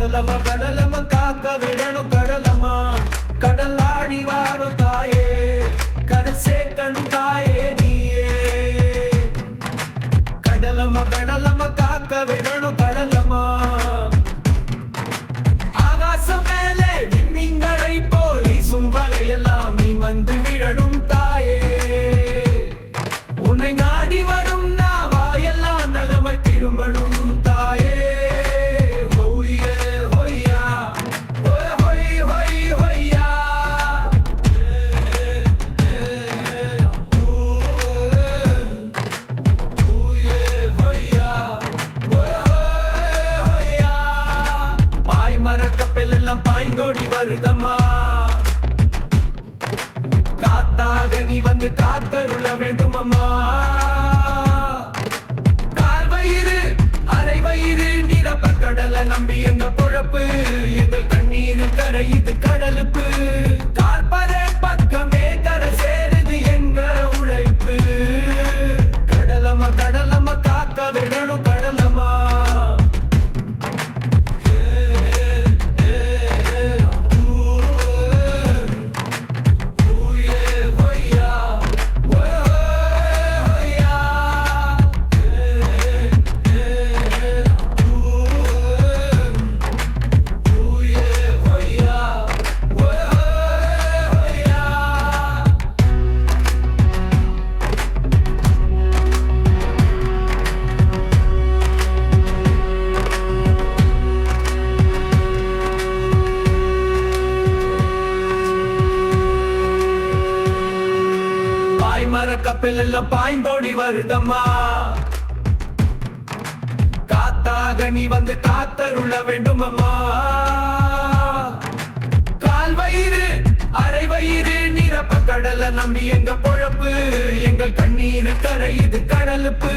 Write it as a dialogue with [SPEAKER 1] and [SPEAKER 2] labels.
[SPEAKER 1] கடலம கடலம காக்க விடணும் கடலமா கடல் ஆடி வாரும் தாயே கரை சேர்க்கணும் தாயே நீயே. கடலம கடலம காக்க விடணும் கடலமா ஆகாசம் மேலே விண்மீன்களை போலி சும்பலை எல்லாம் நீ வந்து விழணும் தாயே. உன்னை நாடி வரும் நாவாயெல்லாம் நலமை திரும்பணும். மரக்கப்பல் எல்லாம் பாய்ந்தோடி வருதம்மா. காத்தாக நீ வந்து காத்தருள வேண்டும் அம்மா கால் வயிறு அரை வயிறு நிரப்ப கடலை நம்பி எங்க பொழப்பு. எங்கள் கண்ணீர் கரை இது கரை மரக்கப்பில் கப்பல் எல்லாம் பாய்ந்தோடி வருதம்மா. காத்தாக நீ வந்து காத்தருள வேண்டும் அம்மா கால் வயிறு அரை வயிறு நிரப்ப கடலை நம்பி எங்க பொழப்பு? எங்கள் கண்ணீர் கரை இது கடலுப்பு.